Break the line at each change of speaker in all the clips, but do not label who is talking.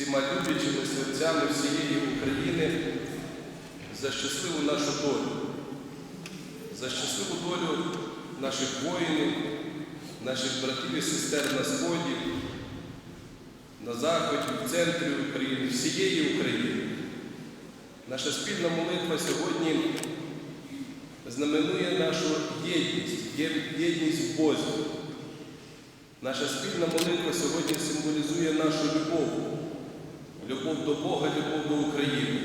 найближчими серцями всієї України за щасливу нашу долю, за щасливу долю наших воїнів, наших братів і сестер на Сході, на Заході, в центрі України, всієї України. Наша спільна молитва сьогодні знаменує нашу єдність, єдність в Бозі. Наша спільна молитва сьогодні символізує нашу любов, любов до Бога, любов до України.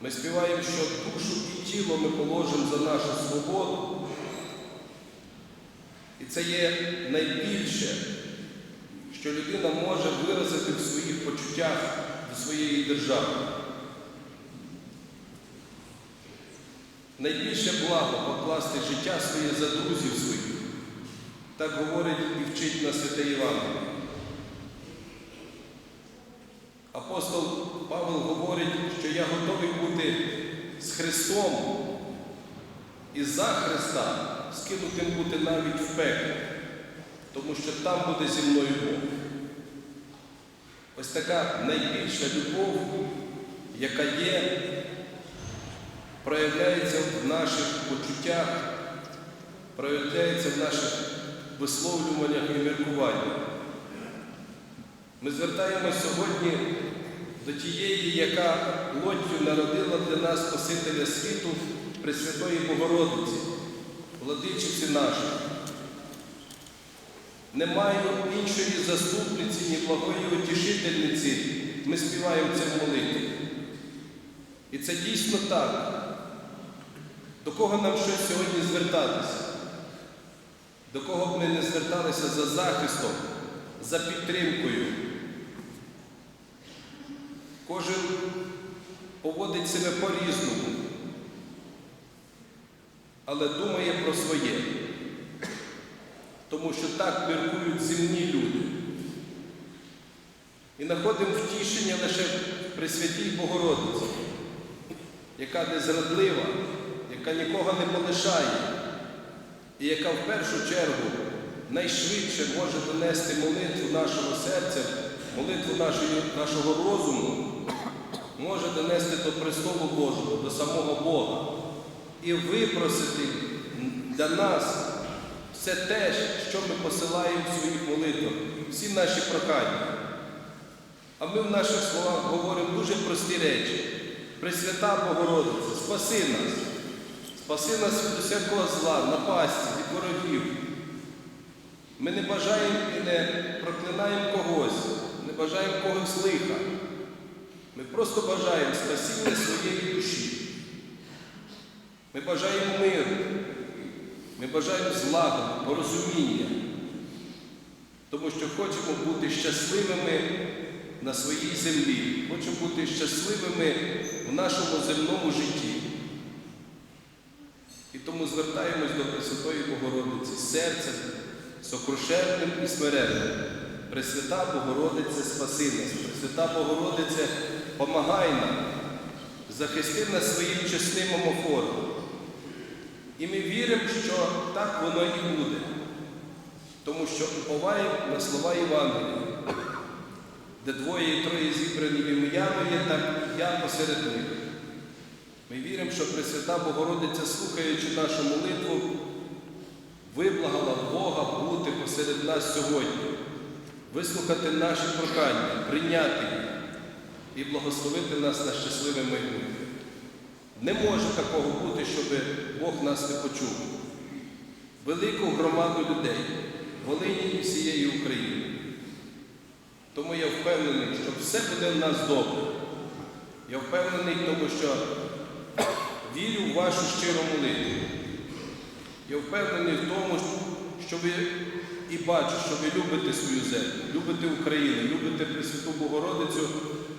Ми співаємо, що душу і тіло ми положимо за нашу свободу. І це є найбільше, що людина може виразити в своїх почуттях до своєї держави. Найбільше благо покласти життя своє за друзів своїх. Так говорить і вчить нас святе Євангеліє. Апостол Павел говорить, що я готовий бути з Христом і за Христа, скинутим бути навіть в пекло, тому що там буде зі мною Бог. Ось така найбільша любов, яка є, проявляється в наших почуттях, проявляється в наших висловлюваннях і міркуваннях. Ми звертаємося сьогодні до тієї, яка плоттю народила для нас Спасителя світу Пресвятої Богородиці, владичиці нашої. Не маю іншої заступниці, ні благої утішительниці. Ми співаємо це в молитві. І це дійсно так. До кого нам щось сьогодні звертатися? До кого б ми не зверталися за захистом, за підтримкою? Кожен поводить себе по-різному, але думає про своє, тому що так міркують земні люди. І знаходимо втішення лише в Пресвятій Богородиці, яка не зрадлива, яка нікого не полишає, і яка в першу чергу найшвидше може донести молитву нашого серця, молитву нашої, нашого розуму, може донести до престолу Божого, до самого Бога і випросити для нас все те, що ми посилаємо в своїх молитвах, всі наші прохання. А ми в наших словах говоримо дуже прості речі. Пресвята Богородиця, спаси нас, спаси нас від усякого зла, напасті, від ворогів. Ми не бажаємо і не проклинаємо когось, бажаємо когось лиха. Ми просто бажаємо спасіння своєї душі. Ми бажаємо миру, ми бажаємо злагоди, порозуміння, тому що хочемо бути щасливими на своїй землі, хочемо бути щасливими в нашому земному житті. І тому звертаємось до Пресвятої Богородиці серцем, сокрушенним і смиренним. Пресвята Богородице, спаси нас, Пресвята Богородице, помагай нам, захисти нас своїм чесним омофором. І ми віримо, що так воно і буде, тому що уповаємо на слова Євангелія, де двоє і троє зібрані в ім'я моє, так я посеред них. Ми віримо, що Пресвята Богородиця, слухаючи нашу молитву, виблагала Бога бути посеред нас сьогодні, вислухати наші прохання, прийняти їх і благословити нас на щасливе майбутнє. Не може такого бути, щоб Бог нас не почув. Велику громаду людей, Волині і всієї України. Тому я впевнений, що все буде в нас добре. Я впевнений, тому що вірю в вашу щиру молитву. Я впевнений в тому, що ви і бачу, що ви любите свою землю, любите Україну, любите Пресвяту Богородицю,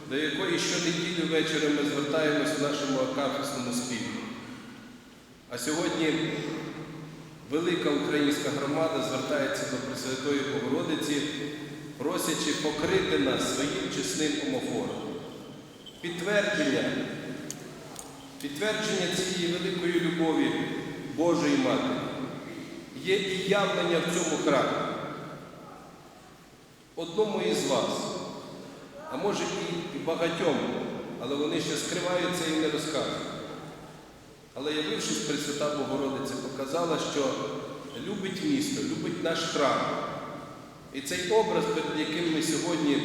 до якої щонеділі ввечері ми звертаємось в нашому акафісному співі. А сьогодні велика українська громада звертається до Пресвятої Богородиці, просячи покрити нас своїм чесним омофором. Підтвердження, підтвердження цієї великої любові Божої Матері є і явлення в цьому храмі. Одному із вас, а може і, багатьом, але вони ще скриваються і не розказують. Але явившись Пресвята Богородиця, показала, що любить місто, любить наш храм. І цей образ, перед яким ми сьогодні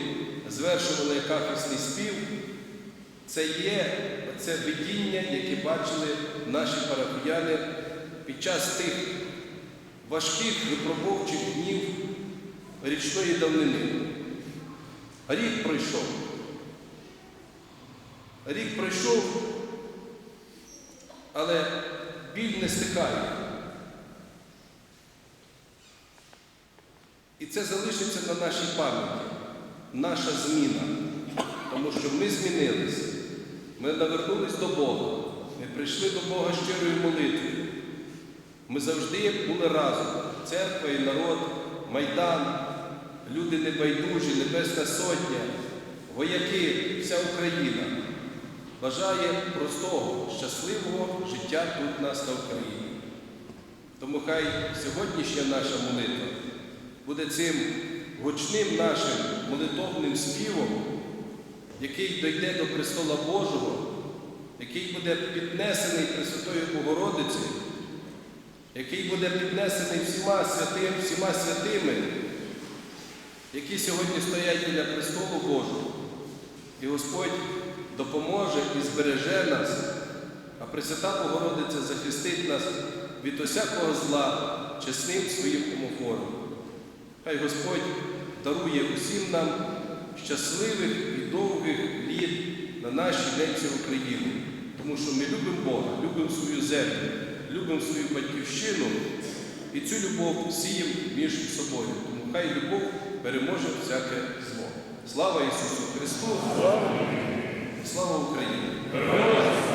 звершували акафісний спів, це є це видіння, яке бачили наші парафіяни під час тих важких випробовчих днів річної давнини. Рік пройшов. Рік пройшов, але біль не стихає. І це залишиться на нашій пам'яті, наша зміна. Тому що ми змінилися, ми навернулись до Бога, ми прийшли до Бога щирою молитвою. Ми завжди були разом. Церква і народ, Майдан, люди небайдужі, Небесна Сотня, вояки, вся Україна бажає простого, щасливого життя тут нас на Україні. Тому хай сьогоднішня наша молитва буде цим гучним нашим молитовним співом, який дойде до престола Божого, який буде піднесений Пресвятою Богородицею, який буде піднесений всіма святим, всіма святими, які сьогодні стоять біля престолу Божого. І Господь допоможе і збереже нас, а Пресвята Богородиця захистить нас від усякого зла чесним своїм омофором. Хай Господь дарує усім нам щасливих і довгих літ на нашій ненці України, тому що ми любимо Бога, любимо свою землю, любимо свою батьківщину і цю любов сіємо між собою. Тому хай любов переможе всяке зло. Слава Ісусу Христу! Слава Україні!